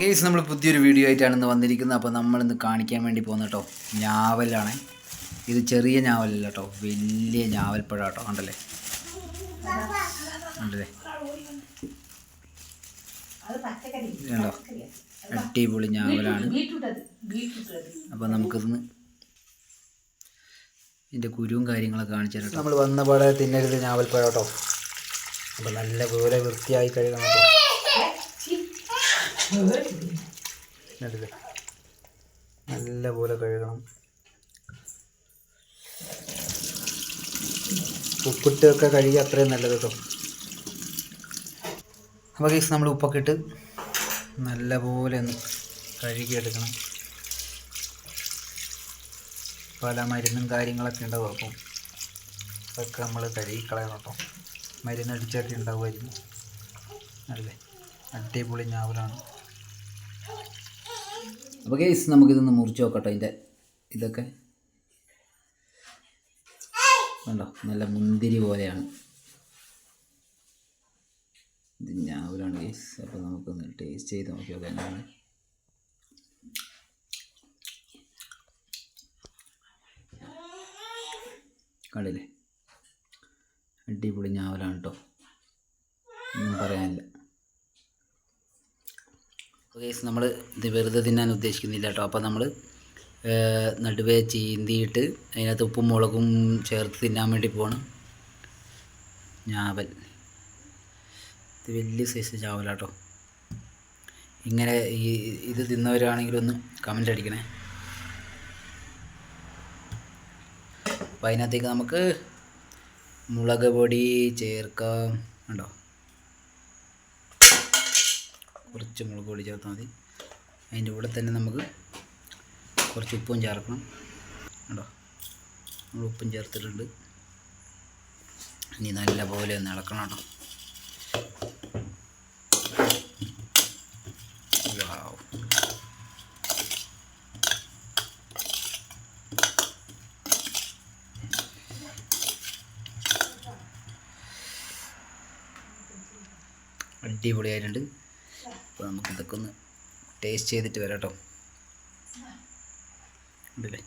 Guys നമ്മൾ പുതിയൊരു video ആയിട്ടാണ് ഇന്ന് വന്നിരിക്കുന്നത്. അപ്പോൾ നമ്മളിന്ന് കാണിക്കാൻ വേണ്ടി പോകുന്ന കേട്ടോ ഞാവലാണ്. ഇത് ചെറിയ ഞാവലല്ല കേട്ടോ വലിയ ഞാവൽപ്പഴം കേട്ടോ ഉണ്ടല്ലേ ഉണ്ടല്ലേ ഉണ്ടോ അടിപൊളി ഞാവലാണ്. അപ്പോൾ നമുക്കിന്ന് ഇതിന്റെ കുരുവും കാര്യങ്ങളൊക്കെ കാണിച്ചു തരാം നമ്മൾ വന്ന പാടെ തിന്നരുത് ഞാവൽപ്പഴം കേട്ടോ അപ്പോൾ നല്ല പോലെ വൃത്തിയായി കഴിയണം കേട്ടോ കണ്ടില്ലേ നല്ല പോലെ കഴുകണം. ഉപ്പിട്ടൊക്കെ കഴുകി അത്രയും നല്ലത് കേട്ടോ അപ്പോൾ കേസ് നമ്മൾ ഉപ്പൊക്കെ ഇട്ട് നല്ല പോലെ ഒന്ന് കഴുകിയെടുക്കണം. പല മരുന്നും കാര്യങ്ങളൊക്കെ ഉണ്ടാവും അപ്പം. അതൊക്കെ നമ്മൾ കഴുകി കളയണം കേട്ടോ മരുന്ന് അടിച്ചൊക്കെ ഉണ്ടാവുമായിരിക്കും. അല്ലേ? അടിപൊളി ഞാവലാണ്. അപ്പോൾ കേസ് നമുക്കിതൊന്ന് മുറിച്ച് നോക്കട്ടെ ഇതിന്റെ ഇതൊക്കെ. കണ്ടോ? നല്ല മുന്തിരി പോലെയാണ്. ഇത് ഞാവലാണ് കേസ് അപ്പോൾ നമുക്കൊന്ന് ടേസ്റ്റ് ചെയ്ത് നോക്കി നോക്കാം എന്താണ്. കണ്ടില്ലേ? അടിപൊളി ഞാവലാണ് കേട്ടോ ഒന്നും പറയാനില്ല. കേസ് നമ്മൾ ഇത് വെറുതെ തിന്നാൻ ഉദ്ദേശിക്കുന്നില്ല കേട്ടോ അപ്പോൾ നമ്മൾ നടുവേ ചീന്തിയിട്ട് അതിനകത്ത് ഉപ്പും മുളകും ചേർത്ത് തിന്നാൻ വേണ്ടി പോകണം ഞാവൽ. ഇത് വലിയ സൈസ് ചാവലാട്ടോ ഇങ്ങനെ ഈ ഇത് തിന്നവരാണെങ്കിലൊന്ന് കമന്റ് അടിക്കണേ. അപ്പോൾ അതിനകത്തേക്ക് നമുക്ക് മുളക് പൊടി ചേർക്കാം. ഉണ്ടോ കുറച്ച് മുളക് പൊടി ചേർത്താൽ മതി. അതിന്റെ കൂടെ തന്നെ നമുക്ക് കുറച്ച് ഉപ്പും ചേർക്കണം. കേട്ടോ നമ്മൾ ഉപ്പും ചേർത്തിട്ടുണ്ട്. ഇനി നല്ല പോലെ ഒന്ന് ഇളക്കണം കേട്ടോ. അടിപൊളിയായിട്ടുണ്ട്. അപ്പോൾ നമുക്ക് ഇതൊക്കെ ഒന്ന് ടേസ്റ്റ് ചെയ്തിട്ട് വരാം കേട്ടോ ഉണ്ടല്ലേ